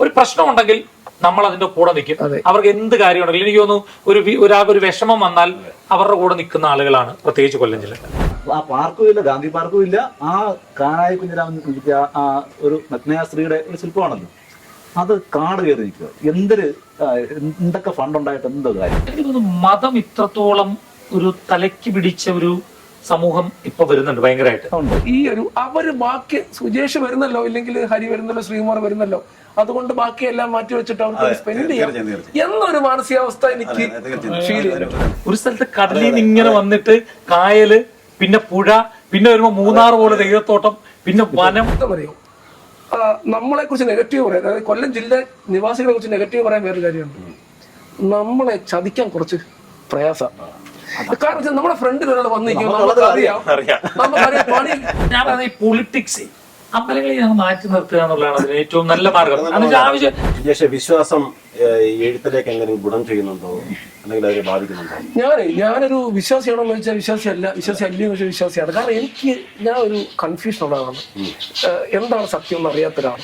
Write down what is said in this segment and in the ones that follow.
ഒരു പ്രശ്നം ഉണ്ടെങ്കിൽ നമ്മൾ അതിന്റെ കൂടെ നിൽക്കും. അവർക്ക് എന്ത് കാര്യമുണ്ടെങ്കിലും എനിക്ക് തോന്നുന്നു ഒരു ഒരാൾക്ക് ഒരു വിഷമം വന്നാൽ അവരുടെ കൂടെ നിൽക്കുന്ന ആളുകളാണ് പ്രത്യേകിച്ച് കൊല്ലം ജില്ല. ആ പാർക്കും ഇല്ല ഗാന്ധി പാർക്കും ഇല്ല. ആ കാനായ കുഞ്ഞിരാമൻ നിർമ്മിച്ച ആ ഒരു നഗ്നയ സ്ത്രീയുടെ ഒരു ശില്പമാണല്ലോ. അത് കാട് കയറി നിൽക്കുക. എന്തൊരു എന്തൊക്കെ ഫണ്ട് ഉണ്ടായിട്ട് എന്തോ കാര്യം. എനിക്ക് തോന്നുന്നു മതം ഇത്രത്തോളം ഒരു തലയ്ക്ക് പിടിച്ച ഒരു സമൂഹം ഇപ്പൊ വരുന്നുണ്ട് ഭയങ്കരമായിട്ട്. ഉണ്ട്. ഈ ഒരു അവർ ബാക്കി സുജേഷ് വരുന്നല്ലോ ഇല്ലെങ്കിൽ ഹരി വരുന്നല്ലോ ശ്രീകുമാർ വരുന്നല്ലോ അതുകൊണ്ട് ബാക്കിയെല്ലാം മാറ്റി വെച്ചിട്ട് അവർക്ക് സ്പെൻഡ് ചെയ്യാം. എന്നൊരു മാനസികാവസ്ഥ എനിക്ക് ഫീൽ ചെയ്യുന്നു ഒരു സ്ഥലത്ത് കടലിൽ നിന്ന് ഇങ്ങനെ വന്നിട്ട് കായൽ പിന്നെ പുഴ പിന്നെ വരുമ്പോ മൂന്നാർ പോലെ ദൈവത്തോട്ടം പിന്നെ വനം. എന്താ പറയൂ നമ്മളെ കുറിച്ച് നെഗറ്റീവ് പറയാം. അതായത് കൊല്ലം ജില്ല നിവാസികളെ കുറിച്ച് നെഗറ്റീവ് പറയാൻ വേറൊരു കാര്യമുണ്ട്. നമ്മളെ ചതിക്കാൻ കുറച്ച് പ്രയാസം. കാരണം നമ്മുടെ ഫ്രണ്ടിൽ ഒരാൾ വന്നിരിക്കും നമുക്കറിയാം. നമുക്കറിയാം പണി ഞാൻ പൊളിറ്റിക്സ് അമ്പലങ്ങളിൽ ഞങ്ങൾ മാറ്റി നിർത്തുക എന്നുള്ളതാണ് അതിന് ഏറ്റവും നല്ല മാർഗം. ആവശ്യം വിജേഷ് വിശ്വാസം എഴുത്തിലേക്ക് എങ്ങനെ ഗുണം ചെയ്യുന്നുണ്ടോ? അല്ലെങ്കിൽ അതിനെ ബാധിക്കുന്നുണ്ടോ? ഞാൻ ഞാനൊരു വിശ്വാസിയാണോ എന്ന് വെച്ചാൽ വിശ്വാസിയല്ല വിശ്വാസി അല്ലെന്ന് വെച്ചാൽ വിശ്വാസിയാണ്. കാരണം എനിക്ക് ഞാൻ ഒരു കൺഫ്യൂഷൻ ഉള്ളതാണ് എന്താണ് സത്യം എന്ന് അറിയാത്ത ഒരാൾ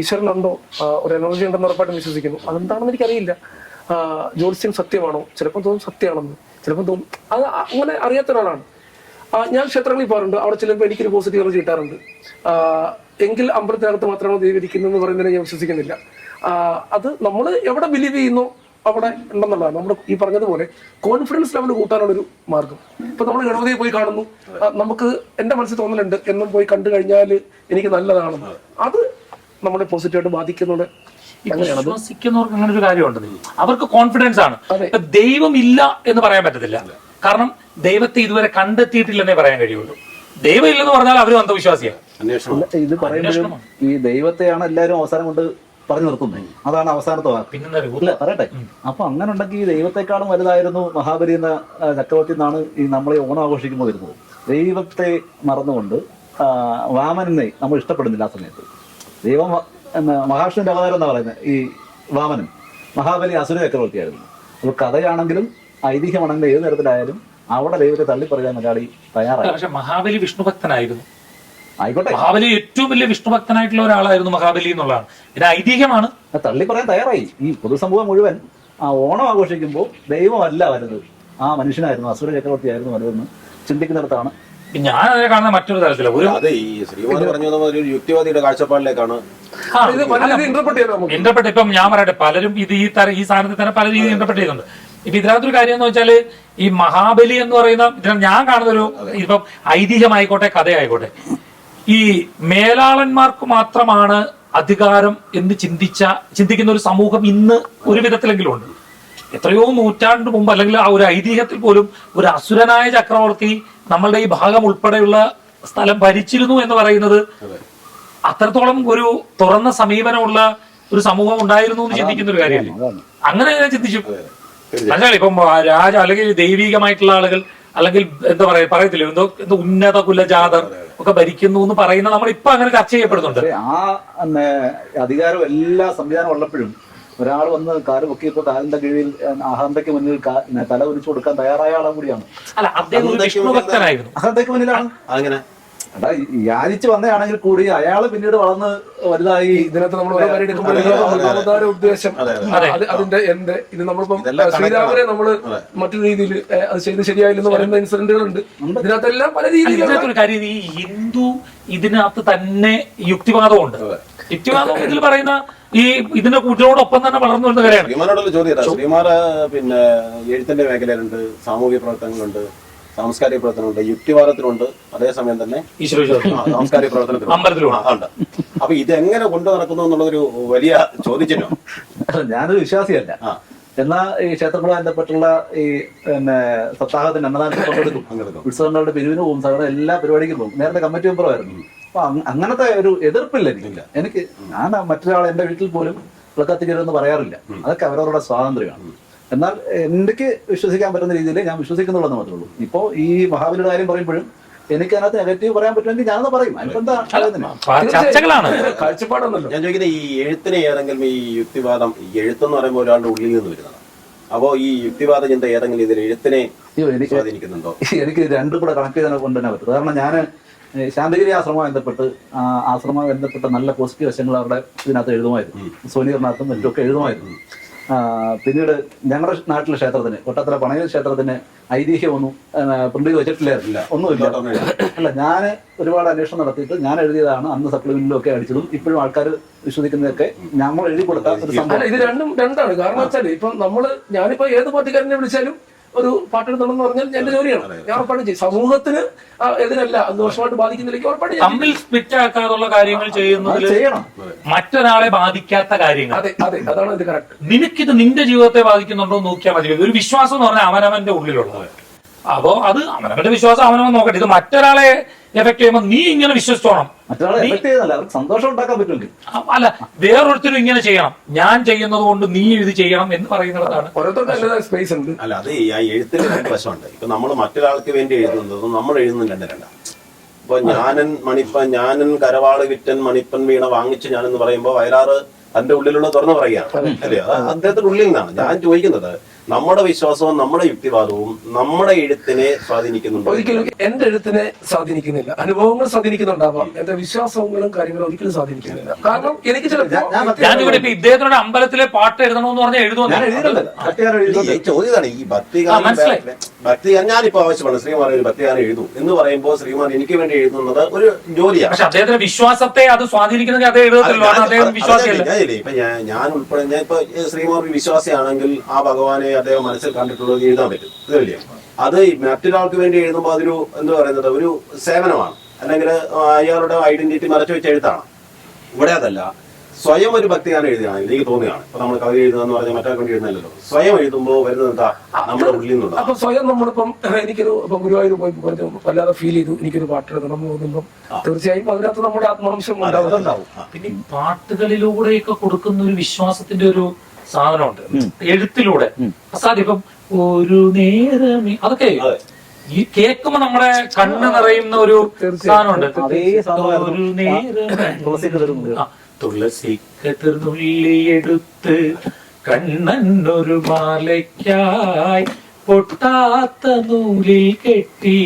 ഈശ്വരനുണ്ടോ? ഒരു എനർജി ഉണ്ടെന്ന് ഉറപ്പായിട്ടും വിശ്വസിക്കുന്നു. അതെന്താണെന്ന് എനിക്കറിയില്ല. അറിയില്ല ജ്യോത്സ്യം സത്യമാണോ? ചിലപ്പോൾ തോന്നും സത്യമാണെന്ന്. ചിലപ്പോൾ തോന്നും അത് അങ്ങനെ അറിയാത്ത ഒരാളാണ് ആ, ഞാൻ ക്ഷേത്രങ്ങളിൽ പോകാറുണ്ട്. അവിടെ ചിലപ്പോൾ എനിക്കൊരു പോസിറ്റീവ് എനർജി കിട്ടാറുണ്ട്. ആ, എങ്കിൽ അമ്പലത്തിനകത്ത് മാത്രമാണ് ദൈവം ഇരിക്കുന്നതെന്ന് പറയുന്നതിനെ ഞാൻ വിശ്വസിക്കുന്നില്ല. അത് നമ്മൾ എവിടെ ബിലീവ് ചെയ്യുന്നു അവിടെ ഉണ്ടെന്നുള്ളതാണ്. നമ്മുടെ ഈ പറഞ്ഞതുപോലെ കോൺഫിഡൻസ് ലെവൽ കൂട്ടാനുള്ളൊരു മാർഗം. ഇപ്പൊ നമ്മൾ ഗണപതിയെ പോയി കാണുന്നു. നമുക്ക് എന്റെ മനസ്സിൽ തോന്നലുണ്ട്. എന്നും പോയി കണ്ടു കഴിഞ്ഞാൽ എനിക്ക് നല്ലതാണെന്ന്. അത് നമ്മളെ പോസിറ്റീവായിട്ട് ബാധിക്കുന്നുണ്ട്. അങ്ങനെയാണ് വിശ്വസിക്കുന്നവർക്ക് അങ്ങനെ ഒരു കാര്യമുണ്ട്. അവർക്ക് കോൺഫിഡൻസ് ആണ്. ദൈവം ഇല്ല എന്ന് പറയാൻ പറ്റത്തില്ല. കാരണം ദൈവത്തെ ഇതുവരെ കണ്ടെത്തിയിട്ടില്ലെന്നേ പറയാൻ കഴിയുള്ളൂ. ദൈവം ഇല്ലെന്ന് പറഞ്ഞാൽ അവരും അന്ധവിശ്വാസിയാണ്. ഇത് പറയുമ്പോഴും ഈ ദൈവത്തെയാണ് എല്ലാവരും അവസാനം കൊണ്ട് പറഞ്ഞു നിർത്തുന്നത്. അതാണ് അവസാനത്തെ വാക്ക്. പിന്നെ ഇല്ല പറയട്ടെ. അപ്പൊ അങ്ങനെ ഉണ്ടെങ്കിൽ ഈ ദൈവത്തെക്കാളും വലുതായിരുന്നു മഹാബലി എന്ന ചക്രവർത്തി എന്നാണ് ഈ നമ്മളെ ഈ ഓണം ആഘോഷിക്കുമ്പോൾ വരുന്നത്. ദൈവത്തെ മറന്നുകൊണ്ട് വാമനെ വാമനനെ നമ്മൾ ഇഷ്ടപ്പെടുന്നില്ല ആ സമയത്ത്. ദൈവം മഹാവിഷ്ണുവിന്റെ അവതാരം എന്നാ പറയുന്നത്? ഈ വാമനൻ. മഹാബലി അസുര ചക്രവർത്തിയായിരുന്നു. അപ്പോൾ കഥയാണെങ്കിലും ഐതിഹ്യമാണെങ്കിലും ഏത് തരത്തിലായാലും അവിടെ ദൈവത്തെ തള്ളി പറയാൻ മലയാളി തയ്യാറായി. പക്ഷെ മഹാബലി വിഷ്ണു ഭക്തനായിരുന്നു ആയിക്കോട്ടെ. മഹാബലി ഏറ്റവും വലിയ വിഷ്ണു ഭക്തനായിട്ടുള്ള ഒരാളായിരുന്നു മഹാബലി എന്നുള്ളതാണ്. ഇത് ഐതിഹ്യമാണ്. തള്ളി പറയാൻ തയ്യാറായി. ഈ പൊതുസമൂഹം മുഴുവൻ ആ ഓണം ആഘോഷിക്കുമ്പോൾ ദൈവമല്ല വരുന്നത് ആ മനുഷ്യനായിരുന്നു അസുര ചക്രവർത്തിയായിരുന്നു വരുമെന്ന് ചിന്തിക്കുന്നിടത്താണ്. ഞാൻ അതിനെ കാണുന്ന മറ്റൊരു തരത്തിൽ. ഒരു അതെ ഈ ശ്രീമാൻ പറഞ്ഞു ഒരു യുക്തിവാദിയുടെ കാഴ്ചപ്പാടിലേക്കാണ്. ആ, ഇത് പല രീതിയിൽ ഇന്റർപ്രറ്റ് ചെയ്യാൻ ഇന്റർപ്രറ്റ് ഇപ്പം ഞാൻ പറയട്ടെ പലരും ഇത് ഈ തര ഈ സാധനത്തിൽ തന്നെ പല രീതിയിൽ ഇന്റർപ്രറ്റ് ചെയ്യുന്നുണ്ട്. ഇപ്പൊ ഇതിനകത്തൊരു കാര്യം എന്ന് വെച്ചാൽ ഈ മഹാബലി എന്ന് പറയുന്ന ഇതിനകത്ത് ഞാൻ കാണുന്ന ഒരു ഇപ്പം ഐതിഹ്യമായിക്കോട്ടെ കഥയായിക്കോട്ടെ. ഈ മേലാളന്മാർക്ക് മാത്രമാണ് അധികാരം എന്ന് ചിന്തിച്ച ചിന്തിക്കുന്ന ഒരു സമൂഹം ഇന്ന് ഒരു വിധത്തിലെങ്കിലും ഉണ്ട്. എത്രയോ നൂറ്റാണ്ട് മുമ്പ് അല്ലെങ്കിൽ ആ ഒരു ഐതിഹ്യത്തിൽ പോലും ഒരു അസുരനായ ചക്രവർത്തി നമ്മളുടെ ഈ ഭാഗം ഉൾപ്പെടെയുള്ള സ്ഥലം ഭരിച്ചിരുന്നു എന്ന് പറയുന്നത് അത്രത്തോളം ഒരു തുറന്ന സമീപനമുള്ള ഒരു സമൂഹം ഉണ്ടായിരുന്നു എന്ന് ചിന്തിക്കുന്ന ഒരു കാര്യമല്ലേ? അങ്ങനെ ചിന്തിച്ചു. മനസ്സിലായി ഇപ്പം രാജ അല്ലെങ്കിൽ ദൈവികമായിട്ടുള്ള ആളുകൾ അല്ലെങ്കിൽ എന്താ പറയാ പറയത്തില്ലേ എന്തോ എന്തോ ഉന്നത കുലജാതർ ഒക്കെ ഭരിക്കുന്നു എന്ന് പറയുന്ന നമ്മൾ ഇപ്പൊ അങ്ങനെ ചർച്ച ചെയ്യപ്പെടുന്നുണ്ട്. ആ അധികാരം എല്ലാ സംവിധാനം ഉള്ളപ്പോഴും ഒരാൾ വന്ന് കാൽ പൊക്കിയപ്പോ കാലിന്റെ കീഴിൽ അഹന്തയ്ക്ക് മുന്നിൽ തല ഒരിച്ചു കൊടുക്കാൻ തയ്യാറായ ആളും കൂടിയാണ്. അല്ല അദ്ദേഹം വിഷ്ണു ഭക്തനായിരുന്നു. അഹന്തയ്ക്ക് മുന്നിലാണ്. അങ്ങനെ. എടാ യാചിച്ച് വന്നയാണെങ്കിൽ കൂടി അയാൾ പിന്നീട് വളർന്ന് വലുതായി ഇതിനകത്ത് നമ്മൾ ഉദ്ദേശം അത് അതിന്റെ എന്ത്? ഇത് നമ്മളിപ്പം ശ്രീരാമനെ നമ്മൾ മറ്റൊരു രീതിയിൽ അത് ചെയ്ത് ശരിയായില്ലെന്ന് പറയുന്ന ഇൻസിഡന്റുകൾ ഉണ്ട്. ഇതിനകത്തെല്ലാം പല കാര്യം ഈ ഹിന്ദു ഇതിനകത്ത് തന്നെ യുക്തിവാദമുണ്ട്. യുക്തിവാദം ഇതിൽ പറയുന്ന ഈ ഇതിന്റെ കൂട്ടിനോടൊപ്പം തന്നെ വളർന്നു വരുന്ന കാര്യമാണ്. ശ്രീമാനോടുള്ള ചോദ്യം ഇതാ. ശ്രീമാർ പിന്നെ എഴുത്തിന്റെ മേഖലയിലുണ്ട് സാമൂഹ്യ പ്രവർത്തനങ്ങളുണ്ട് സാംസ്കാരിക പ്രവർത്തനമുണ്ട്. യുക്തിവാദത്തിലുണ്ട് അതേസമയം തന്നെ സാംസ്കാരിക പ്രവർത്തനത്തിലുണ്ട് അപ്പൊ ഇതെങ്ങനെ കൊണ്ടു നടക്കുന്നു എന്നുള്ളതൊരു വലിയ ചോദ്യചിഹ്നം ഞാനൊരു വിശ്വാസിയല്ല. എന്നാ ഈ ക്ഷേത്രങ്ങളുമായി ബന്ധപ്പെട്ടുള്ള ഈ പിന്നെ സപ്താഹത്തിന് അന്നദാനത്തിൽ പങ്കെടുക്കും. പങ്കെടുക്കും. ഉത്സവങ്ങളുടെ പിരിവിന് പോകും സഹകരണം എല്ലാ പരിപാടിക്കും പോകും. നേരത്തെ കമ്മിറ്റി മെമ്പറുമായിരുന്നു അപ്പൊ അങ്ങനത്തെ ഒരു എതിർപ്പില്ല എനിക്കില്ല എനിക്ക് ഞാൻ മറ്റൊരാൾ എന്റെ വീട്ടിൽ പോലും വിളക്കത്തിക്കരുതെന്ന് പറയാറില്ല. അതൊക്കെ അവരവരുടെ സ്വാതന്ത്ര്യമാണ്. എന്നാൽ എനിക്ക് വിശ്വസിക്കാൻ പറ്റുന്ന രീതിയിൽ ഞാൻ വിശ്വസിക്കുന്നുള്ളത് മാത്രമേ ഉള്ളൂ. ഇപ്പോ ഈ മഹാബലിയുടെ കാര്യം പറയുമ്പോഴും എനിക്ക് അതിനകത്ത് നെഗറ്റീവ് പറയാൻ പറ്റുമെങ്കിൽ ഞാനത് പറയും. കാഴ്ചപ്പാടൊന്നുമില്ല എന്താ ചർച്ചകളാണ്. കാഴ്ചപ്പാടൊന്നല്ലോ ഞാൻ ചോദിക്കുന്നത് ഈ എഴുത്തിന് ഏതെങ്കിലും ഈ യുക്തിവാദം ഈ എഴുത്തെന്ന് പറയുമ്പോൾ ഒരാളുടെ ഉള്ളിൽ നിന്ന് വരുന്നതാണ്. അപ്പോ ഈ യുക്തിവാദ ചിന്ത ഏതെങ്കിലും ഇതിൽ എഴുത്തിനെ എനിക്ക് സ്വാധീനിക്കുന്നുണ്ടോ? എനിക്ക് രണ്ടും കൂടെ കണക്ട് ചെയ്താൽ കൊണ്ട് തന്നെ പറ്റും. കാരണം ഞാൻ ശാന്തഗിരി ആശ്രമവുമായി ബന്ധപ്പെട്ട് ആശ്രമവുമായി ബന്ധപ്പെട്ട നല്ല പോസിറ്റീവ് വശങ്ങൾ അവരുടെ ഇതിനകത്ത് എഴുതുമായിരുന്നു. സോനിയറിനകത്തും മറ്റൊക്കെ എഴുതുമായിരുന്നു. പിന്നീട് ഞങ്ങളുടെ നാട്ടിലെ ക്ഷേത്രത്തിന് കൊട്ടത്തല പണയ ക്ഷേത്രത്തിന് ഐതിഹ്യമൊന്നും പ്രിന്റ് ചെയ്ത് വെച്ചിട്ടില്ലായിരുന്നില്ല ഒന്നുമില്ല. അല്ല ഞാൻ ഒരുപാട് അന്വേഷണം നടത്തിയിട്ട് ഞാൻ എഴുതിയതാണ് അന്ന് സപ്ലിമെന്റിലൊക്കെ അടിച്ചതും ഇപ്പോഴും ആൾക്കാർ വിശ്വസിക്കുന്നതൊക്കെ നമ്മൾ എഴുതി കൊടുത്ത ഒരു സംഭവം. ഇത് രണ്ടും രണ്ടാണ്. കാരണം വെച്ചാൽ ഇപ്പം നമ്മൾ ഞാനിപ്പോ ഏത് പാർട്ടിക്കാരനെ വിളിച്ചാലും ഒരു പാട്ടെടുത്തണമെന്ന് പറഞ്ഞാൽ എന്റെ ജോലിയാണ് ഞാൻ ഉറപ്പായിട്ടും ചെയ്യും. സമൂഹത്തിന് എതിരല്ല അത് ദോഷമായിട്ട് ബാധിക്കുന്നില്ലെങ്കിൽ ഉറപ്പായിട്ടും തമ്മിൽ സ്പ്ലിറ്റ് ആക്കാതുള്ള കാര്യങ്ങൾ ചെയ്യുന്നത് ചെയ്യണം. മറ്റൊരാളെ ബാധിക്കാത്ത കാര്യങ്ങൾ. അതെ അതെ അതാണ് ഇത് കറക്റ്റ് നിനക്കിത് നിന്റെ ജീവിതത്തെ ബാധിക്കുന്നുണ്ടോ എന്ന് നോക്കിയാൽ മതി. ഒരു വിശ്വാസം എന്ന് പറഞ്ഞാൽ അവനവന്റെ ഉള്ളിലുള്ളത്. അപ്പോ അത് അവനവന്റെ വിശ്വാസം അവനവൻ നോക്കട്ടെ. ഇത് മറ്റൊരാളെ എഫക്ട് ചെയ്യുമ്പോൾ നീ ഇങ്ങനെ വിശ്വസിച്ചോണം. സന്തോഷം ഉണ്ടാക്കാൻ പറ്റുമെങ്കിൽ. അല്ല വേറൊരുത്തരും ഇങ്ങനെ ചെയ്യണം. ഞാൻ ചെയ്യുന്നത് കൊണ്ട് നീ ഇത് ചെയ്യണം എന്ന് പറയുന്നതാണ് സ്പേസ് ഉണ്ട്. അല്ല അത് ഈ ആ എഴുത്തിന് രണ്ട് വശമുണ്ട്. ഇപ്പൊ നമ്മൾ മറ്റൊരാൾക്ക് വേണ്ടി എഴുതുന്നത് നമ്മൾ എഴുതുന്നതും രണ്ട് രണ്ടാണ് ഇപ്പൊ ഞാനൻ മണിപ്പൻ ഞാനൻ കരവാൾ വിറ്റൻ മണിപ്പൻ വീണ വാങ്ങിച്ച് ഞാനെന്ന് പറയുമ്പോ വയലാറ് തന്റെ ഉള്ളിലുള്ള തുറന്നു പറയുകയാണ്. അല്ലേ? അത് അദ്ദേഹത്തിന്റെ ഉള്ളിൽ നിന്നാണ്. ഞാൻ ചോദിക്കുന്നത് നമ്മുടെ വിശ്വാസവും നമ്മുടെ യുക്തിവാദവും നമ്മുടെ എഴുത്തിനെ സ്വാധീനിക്കുന്നുണ്ട്. ഒരിക്കലും എന്റെ എഴുത്തിനെ സ്വാധീനിക്കുന്നില്ല. അനുഭവങ്ങൾ സ്വാധീനിക്കുന്നുണ്ടാവാം. എന്റെ വിശ്വാസങ്ങളും കാര്യങ്ങളും ഒരിക്കലും സ്വാധീനിക്കുന്നില്ല. കാരണം എനിക്ക് ചില ഞാൻ ഇവിടെ ഇപ്പൊ ഇദ്ദേഹത്തിനോട് അമ്പലത്തിലെ പാട്ട് എഴുതണമെന്ന് പറഞ്ഞാൽ എഴുതുന്നു എഴുതിയിട്ടുണ്ട് ഈ ഭക്തിഗാനം ഭക്തിഗാനം ഞാനിപ്പോ ആവശ്യമാണ്. ശ്രീമാൻ ഒരു ഭക്തിഗാനം എഴുതൂ എന്ന് പറയുമ്പോൾ ശ്രീമാൻ എനിക്ക് വേണ്ടി എഴുതുന്നത് ഒരു ജോലിയാണ്. പക്ഷെ അദ്ദേഹത്തിന്റെ വിശ്വാസത്തെ അത് സ്വാധീനിക്കുന്നത് അതേ എഴുതത്തില്ല അദ്ദേഹം വിശ്വാസിയല്ല? ഞാൻ ഞാൻ ഉൾപ്പെടെ ഞാൻ ഇപ്പൊ ശ്രീമാൻ വിശ്വാസിയാണെങ്കിൽ ആ ഭഗവാനെ അദ്ദേഹം മനസ്സിൽ കണ്ടിട്ടുള്ളത് എഴുതാൻ പറ്റും. ഇതല്ലേ അത് മറ്റൊരാൾക്ക് വേണ്ടി എഴുതുമ്പോൾ അതൊരു എന്താ പറയുന്നത്? ഒരു സേവനമാണ്. അല്ലെങ്കിൽ അയാളുടെ ഐഡന്റിറ്റി മറച്ചു വെച്ച എഴുത്താണ്. ഇവിടെ അതല്ല. സ്വയം ഒരു ഭക്തിഗാനം എഴുതിയാണ് എനിക്ക് തോന്നിയാണ് ഇപ്പൊ നമ്മൾ കവിത എഴുതുക പറഞ്ഞാൽ മറ്റാൾക്ക് വേണ്ടി എഴുതുന്നല്ലോ സ്വയം എഴുതുമ്പോൾ വരുന്നത് എന്താ? നമ്മുടെ ഉള്ളിൽ നിന്നുള്ള അപ്പൊ സ്വയം നമ്മളിപ്പം എനിക്കൊരു ഇപ്പം ഗുരുവായൂർ പോയി പറഞ്ഞു വല്ലാതെ ഫീൽ ചെയ്തു. എനിക്കൊരു പാട്ട് എഴുതണം എന്ന് തോന്നുമ്പോൾ തീർച്ചയായും അതിനകത്ത് നമ്മുടെ ആത്മാംശം ഉണ്ടാവും. പിന്നെ പാട്ടുകളിലൂടെയൊക്കെ കൊടുക്കുന്ന ഒരു വിശ്വാസത്തിന്റെ ഒരു സാധനമുണ്ട്. എഴുത്തിലൂടെ. പ്രസാദ് ഇപ്പം ഒരു നേരം അതൊക്കെ ഈ കേൾക്കുമ്പോ നമ്മുടെ കണ്ണ് നിറയുന്ന ഒരു സാധനമുണ്ട്. ഒരു നേരം തുളസി കതിർന്നുള്ളിയെടുത്ത് കണ്ണനൊരു മാലയ്ക്കായി പൊട്ടാത്ത നൂലിൽ കെട്ടി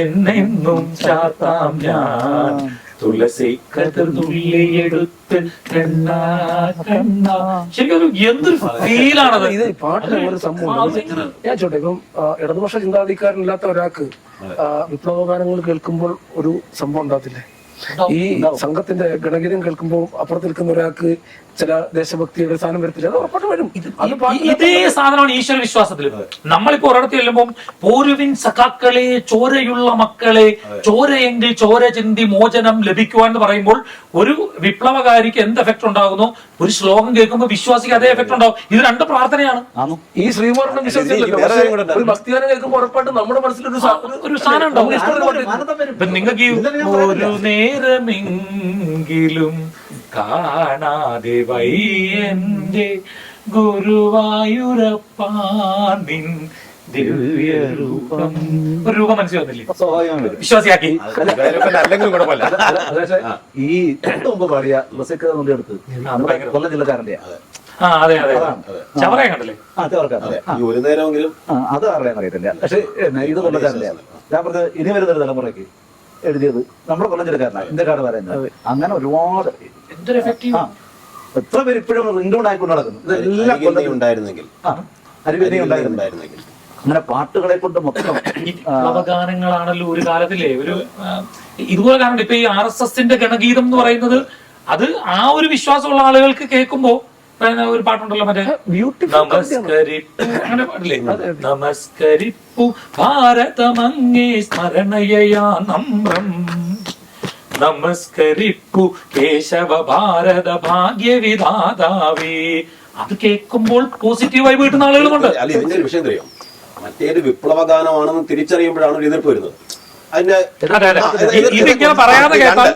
എന്നെന്നും ചാത്താം ഞാൻ. തുളസി കതിർന്നുള്ളിയെടുത്ത് കണ്ണാ കണ്ണാ. ശരിക്കും എന്തൊരു ഫീലാണത്. ഇത് പാട്ടിന് ഒരു സംഭവം ഉണ്ട്. ഞാൻ ചോട്ടെ ഇപ്പം ആ, ഇടതുപക്ഷ ചിന്താധികാരനില്ലാത്ത ഒരാൾക്ക് ആ, വിപ്ലവ ഗാനങ്ങൾ കേൾക്കുമ്പോൾ ഒരു സംഭവം ഉണ്ടാകത്തില്ലേ? ഈ സംഘത്തിന്റെ ഗണഗീതം കേൾക്കുമ്പോൾ അപ്പുറത്ത് നിൽക്കുന്ന ഒരാൾക്ക് ചില ദേശഭക്തിയുടെ സാധനം വരത്തില്ല അത് ഉറപ്പായിട്ട് വരും. ഇതേ സാധനമാണ് ഈശ്വര വിശ്വാസത്തിൽ നമ്മളിപ്പോ ഒരിടത്ത് ചെല്ലുമ്പോൾ പോരുവിൻ സഖാക്കളെ ചോരയുള്ള മക്കളെ ചോരയെങ്കിൽ ചോര ചിന്തി മോചനം ലഭിക്കുവാൻ എന്ന് പറയുമ്പോൾ ഒരു വിപ്ലവകാരിക്ക് എന്ത് എഫക്ട് ഉണ്ടാകുന്നു? ഒരു ശ്ലോകം കേൾക്കുമ്പോൾ വിശ്വാസിക്ക് അതേ എഫക്ട് ഉണ്ടാവും. ഇത് രണ്ട് പ്രാർത്ഥനയാണ്. ഈ ശ്രീകുമാറിനെ വിശ്വസിച്ചല്ലോ വേറെ കാര്യം കൂടെ ഉണ്ട്. ഒരു ഭക്തിഗാനം കേൾക്കുമ്പോൾ ഉറപ്പായിട്ട് നമ്മുടെ മനസ്സിലൊരു സാ- ഒരു സാധനം ഉണ്ടാവും നിങ്ങൾക്ക് ഈ ഒരു നേരമെങ്കിലും കാണാതെ വയ്യന്റെ ഗുരുവായൂരപ്പാനിൻ ദിവ്യരൂപം. ഒരു രൂപം മനസ്സിൽ വന്നില്ലേ? വിശ്വാസിയാക്കി. ഈ മുമ്പ് പാടിയ അടുത്ത് കൊല്ലം ജില്ലക്കാരന്റെ ആ അതെ അതെ ചവറയെ കണ്ടല്ലേ? ആ ഒരു നേരമെങ്കിലും അത് അറിയാൻ അറിയത്തില്ല. പക്ഷെ ഇത് കൊല്ലക്കാരന്റെ ഞാൻ പറഞ്ഞത് ഇനി വരുന്നൊരു തലമുറയ്ക്ക് എഴുതിയത്. നമ്മുടെ കൊല്ലം ജില്ലക്കാരനാണ് ഇന്ത്യക്കാട് പറയുന്നത്. അങ്ങനെ ഒരുപാട് ആ. എത്ര പേര് ഇപ്പോഴും റിംഗ് ആയിക്കൊണ്ട് നടക്കുന്നു. ഇതെല്ലാം കൊല്ലം ഉണ്ടായിരുന്നെങ്കിൽ. ആ. അരുവിനെ ഉണ്ടായിരുന്നെങ്കിൽ. അങ്ങനെ പാട്ടുകളെ കൊണ്ട് മൊത്തം ഈ വിപ്ലവഗാനങ്ങളാണല്ലോ ഒരു കാലത്തിലേ ഒരു ഇതുപോലെ കാരണം ഇപ്പൊ ഈ ആർ എസ് എസിന്റെ ഗണഗീതം എന്ന് പറയുന്നത് അത് ആ ഒരു വിശ്വാസമുള്ള ആളുകൾക്ക് കേൾക്കുമ്പോ ഒരു പാട്ടുണ്ടല്ലോ മറ്റേ അങ്ങനെ പാടില്ലേ? നമസ്കരിപ്പു. ഭാരതമങ്ങേ സ്മരണയാ നമ്രം. നമസ്കരിപ്പു. കേശവ ഭാരത ഭാഗ്യവിധാതാവേ അത് കേൾക്കുമ്പോൾ പോസിറ്റീവായി വീട്ടുന്ന ആളുകളുമുണ്ട്. അല്ല ഇതിന്റെ ഒരു വിഷയം അറിയാം മറ്റേത് വിപ്ലവഗാനമാണെന്ന് തിരിച്ചറിയുമ്പോഴാണ് എതിർപ്പ് വരുന്നത് അതിന്റെ ഇതിങ്ങനെ പറയാതെ കേട്ടാൽ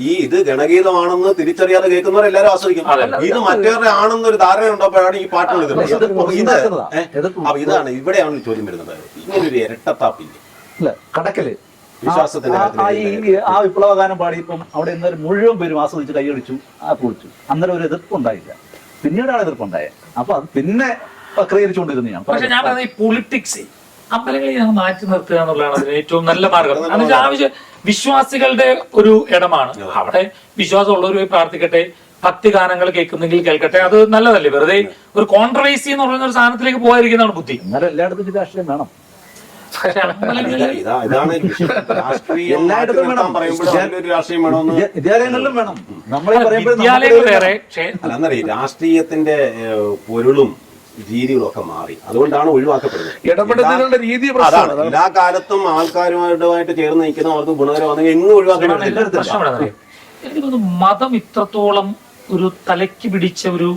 ഈ ഇത് ഗണഗീതമാണെന്ന് തിരിച്ചറിയാതെ കേൾക്കുന്നവർ എല്ലാവരും ആസ്വദിക്കും. ഇത് മറ്റേവരുടെ ആണെന്നൊരു ധാരണ ഉണ്ടപ്പോഴാണ് ഈ പാട്ടുകൾ ഇത് ഇതാണ് ഇവിടെയാണ് ചോദ്യം വരുന്നത്. ഇങ്ങനൊരു ഇരട്ടത്താപ്പില്ല? അല്ല കടക്കൽ. വിശ്വാസത്തിന്റെ ആ- ആ- ആ ഈ ആ വിപ്ലവ ഗാനം പാടിയപ്പം അവിടെ ഇന്നൊരു മുഴുവൻ പേരും ആസ്വദിച്ച് കൈയടിച്ചു ആ കുളിച്ചു. അന്നേരം ഒരു എതിർപ്പുണ്ടായില്ല പിന്നീടാണ് എതിർപ്പുണ്ടായത് അപ്പൊ അത് പിന്നെ പ്രക്രിയിച്ചുകൊണ്ടിരുന്നതാണ് പക്ഷെ ഞാൻ പറയുന്നത് ഈ പൊളിറ്റിക്സ് അമ്പലങ്ങളിൽ മാറ്റി നിർത്തുക എന്നുള്ളതാണ് അതിന് ഏറ്റവും നല്ല മാർഗം. ആവശ്യം വിശ്വാസികളുടെ ഒരു ഇടമാണ്. അവിടെ വിശ്വാസമുള്ളവർ പോയി പ്രാർത്ഥിക്കട്ടെ ഭക്തി ഗാനങ്ങൾ കേൾക്കുന്നെങ്കിൽ കേൾക്കട്ടെ. അത് നല്ലതല്ലേ? വെറുതെ ഒരു കോൺട്രവേഴ്സി എന്ന് പറയുന്ന ഒരു സാധനത്തിലേക്ക് പോകാതിരിക്കുന്നതാണ് ബുദ്ധി. എന്നാലും എല്ലായിടത്തും രാഷ്ട്രീയം വേണം. വിദ്യാലയങ്ങളിലും വേണം. നമ്മളെ പറയുമ്പോൾ വിദ്യാലയങ്ങൾ വേറെ. രാഷ്ട്രീയത്തിന്റെ പൊരുളും രീതികളും ഒക്കെ മാറി. അതുകൊണ്ടാണ് ഒഴിവാക്കപ്പെടുന്നത്. ഇടപെടലുകളുടെ രീതി അതാണ്. പ്രശ്നമാണ് എല്ലാ കാലത്തും ആൾക്കാരുമായിട്ട് ചേർന്ന് നിൽക്കുന്ന അവർക്ക് ഗുണകരമാണെങ്കിൽ എങ്ങും ഒഴിവാക്കണം. മതം ഇത്രത്തോളം ഒരു തലയ്ക്ക് പിടിച്ച ഒരു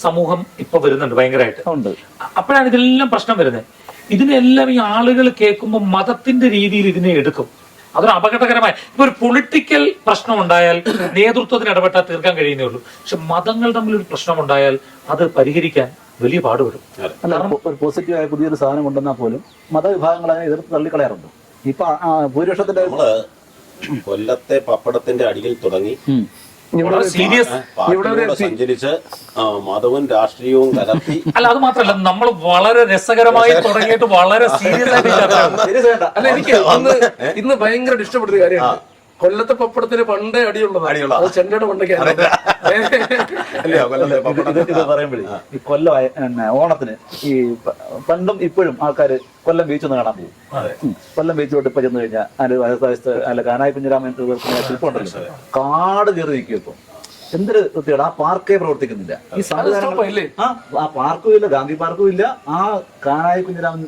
സമൂഹം ഇപ്പൊ വരുന്നുണ്ട് ഭയങ്കരമായിട്ട്. ഉണ്ട്. അപ്പോഴാണ് ഇതെല്ലാം പ്രശ്നം വരുന്നത്. ഇതിനെല്ലാം ഈ ആളുകൾ കേൾക്കുമ്പോൾ മതത്തിന്റെ രീതിയിൽ ഇതിനെ എടുക്കും. അതൊരു അപകടകരമായ ഇപ്പൊ ഒരു പൊളിറ്റിക്കൽ പ്രശ്നം ഉണ്ടായാൽ നേതൃത്വത്തിന് ഇടപെട്ടാൽ തീർക്കാൻ കഴിയുന്നേ ഉള്ളൂ. പക്ഷെ മതങ്ങൾ തമ്മിൽ ഒരു പ്രശ്നം ഉണ്ടായാൽ അത് പരിഹരിക്കാൻ വലിയ പാടുപെടും. അല്ല ഒരു പോസിറ്റീവായ പുതിയൊരു സാധനം കൊണ്ടുവന്നാൽ പോലും മതവിഭാഗങ്ങൾ അതിനെ എതിർത്ത് തള്ളിക്കളയാറുണ്ട്? ഇപ്പൊ ഭൂരിപക്ഷത്തിന്റെ കൊല്ലത്തെ പപ്പടത്തിന്റെ അടിയിൽ തുടങ്ങി സഞ്ചരിച്ച് മതവും രാഷ്ട്രീയവും കലർത്തി. അല്ല അത് മാത്രല്ല നമ്മൾ വളരെ രസകരമായി തുടങ്ങിയിട്ട് വളരെ സീരിയസ് ആയിട്ട് അല്ല എനിക്ക് ഇന്ന് ഇന്ന് ഭയങ്കര ഇഷ്ടപ്പെട്ട കാര്യമാണ്. കൊല്ലത്തെ പപ്പടത്തിന് പണ്ടേ അടിയുള്ളതാണ് അടിയുള്ളതാ. അത് ചെണ്ടയുടെ പണ്ടൊക്കെ പറയുമ്പോഴേ ഈ കൊല്ലം ഓണത്തിന് ഈ പണ്ടും ഇപ്പോഴും ആൾക്കാര് കൊല്ലം ബീച്ച് ഒന്ന് കാണാൻ പോകും. കൊല്ലം ബീച്ച് തൊട്ട് ഇപ്പൊ ചെന്ന് കഴിഞ്ഞാൽ അതിന്റെ വയസ്സായത്ത് അല്ല കാനായി കുഞ്ഞിരാമൻ ശില്പം ഉണ്ടല്ലോ കാട് കയറി നിൽക്കും ഇപ്പൊ. എന്തൊരു വൃത്തിയാണ് ആ പാർക്കേ പ്രവർത്തിക്കുന്നില്ല. ഈ ഇല്ലേ ആ പാർക്കും ഇല്ല ഗാന്ധി പാർക്കും ഇല്ല. ആ കാനായി കുഞ്ഞിരാമൻ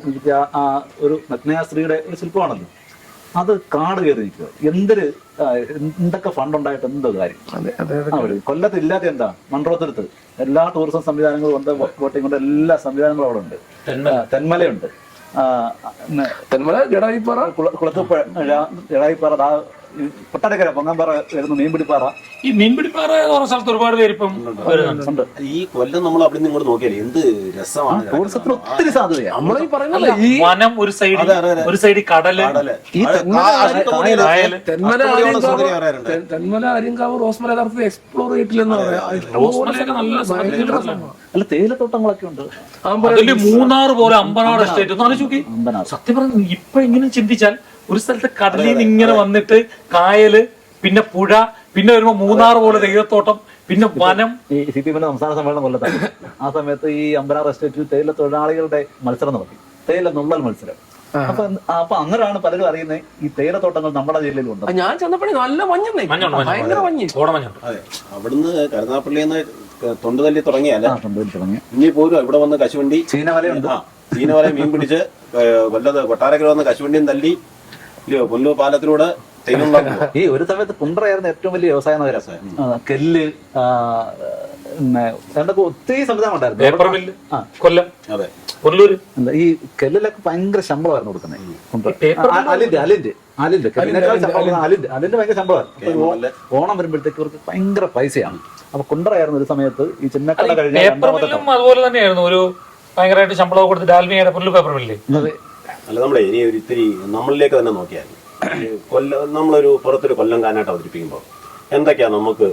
ആ ഒരു നഗ്നയ സ്ത്രീയുടെ ഒരു ശില്പമാണല്ലോ. അത് കാട് കയറി നിൽക്കുക. എന്തൊരു എന്തൊക്കെ ഫണ്ട് ഉണ്ടായിട്ട് എന്തോ കാര്യം? അതെ അതെ അതെ. കൊല്ലത്ത് ഇല്ലാത്ത എന്താ? മൺട്രോത്തുരുത്ത് എല്ലാ ടൂറിസം സംവിധാനങ്ങളും ഉണ്ട് ബോട്ടിംഗ് കൊണ്ട് എല്ലാ സംവിധാനങ്ങളും അവിടെ ഉണ്ട്. തെന്മലയുണ്ട്. തെന്മല ജടായിപ്പാറ കുള- കുളത്തൂപ്പുഴ ജടായിപ്പാറ കൊട്ടാരക്കര പൊങ്ങാമ്പാറ വരുന്ന മീൻപിടിപ്പാറ. ഈ മീൻപിടിപ്പാറ എന്ന് പറഞ്ഞ സ്ഥലത്ത് ഒരുപാട് പേര് ഇപ്പം വരുന്നുണ്ട്. ഈ കൊല്ലം നമ്മൾ അവിടെ നിന്ന് ഇങ്ങോട്ട് നോക്കിയാലേ എന്ത് രസമാണ് ടൂറിസത്തിന് ഒത്തിരി സാധ്യതയാണ് ഈ വനം ഒരു. ഒരു കടൽ. ഈ തെന്മല ആര്യങ്കാവ് റോസ്മല യഥാർത്ഥത്തിൽ എക്സ്പ്ലോർ ചെയ്തിട്ടില്ലെന്ന് പറയാം. അല്ല തേയിലത്തോട്ടങ്ങളൊക്കെ ഉണ്ട്. മൂന്നാറ് മൂന്നാർ പോലെ അമ്പനാട് എസ്റ്റേറ്റ് ഒന്ന് ആലോചിച്ച് നോക്കി. അമ്പനാട്. സത്യം പറഞ്ഞു ഇപ്പൊ ഇങ്ങനെ ചിന്തിച്ചാൽ ഒരു സ്ഥലത്ത് കടലിൽ നിന്ന് ഇങ്ങനെ വന്നിട്ട് കായൽ പിന്നെ പുഴ പിന്നെ വരുമ്പോ മൂന്നാർ പോലെ തെയ്യത്തോട്ടം പിന്നെ വനം. ഈ സി പി എമ്മിന്റെ സംസ്ഥാന സമ്മേളനം കൊല്ലത്താണ്. ആ സമയത്ത് ഈ അമ്പലാർ എസ്റ്റേറ്റിൽ തേയില തൊഴിലാളികളുടെ മത്സരം നടത്തി. തേയില നുള്ളൽ മത്സരം. അപ്പൊ അപ്പൊ അങ്ങനെയാണ് പലരും അറിയുന്നത് ഈ തേയിലത്തോട്ടങ്ങൾ നമ്മുടെ ജില്ലയിലുണ്ട് ഞാൻ ചെന്നപ്പോഴേ നല്ല ഭയങ്കര മഞ്ഞ്. അതെ. അവിടുന്ന് കരുനാപ്പള്ളിയിൽ നിന്ന് തൊണ്ട് തല്ലി തുടങ്ങിയല്ല സംഭവിച്ചു തുടങ്ങി. ഇനി പോലും ഇവിടെ വന്ന് കശുവണ്ടി. ചീനവലയുണ്ട്. ചീനവല മീൻ പിടിച്ച് വല്ലത് കൊല്ലത്ത് കൊട്ടാരക്കര വന്ന് കശുവണ്ടിയും തല്ലി ഇല്ലയോ? പുല്ലൂർ പാലത്തിലൂടെ. ഈ ഒരു സമയത്ത് കുണ്ടറയായിരുന്നു ഏറ്റവും വലിയ വ്യവസായ നഗരം കെല്ല് പിന്നെ രണ്ടൊക്കെ ഒത്തിരി സംവിധാനം ഉണ്ടായിരുന്നു. കൊല്ലം അതെ. പുല്ലൂര്. എന്താ ഈ കെല്ലിലൊക്കെ ഭയങ്കര ശമ്പളമായിരുന്നു കൊടുക്കുന്നത്. അലിന്റെ അലിന്റെ അലിന്റെ അലിന്റെ അലിന്റെ ഭയങ്കര ശമ്പളമായിരുന്നു? ഓണം വരുമ്പോഴത്തേക്ക് ഇവർക്ക് ഭയങ്കര പൈസയാണ്. അപ്പൊ കുണ്ടറയായിരുന്നു ഒരു സമയത്ത് ഈ ചിന്നക്കട കഴിഞ്ഞ അതുപോലെ തന്നെയായിരുന്നു. ഒരു ഭയങ്കരമായിട്ട് ശമ്പളം കൊടുത്ത് ഡാൽമിയുടെ പുല്ലു പേപ്പർ മില്ലേ. അല്ല നമ്മളെ ഇനി ഒരു ഇത്തിരി നമ്മളിലേക്ക് തന്നെ നോക്കിയാൽ കൊല്ലം നമ്മളൊരു പുറത്തൊരു കൊല്ലം കാനായിട്ട് അവതരിപ്പിക്കുമ്പോൾ എന്തൊക്കെയാ നമുക്ക്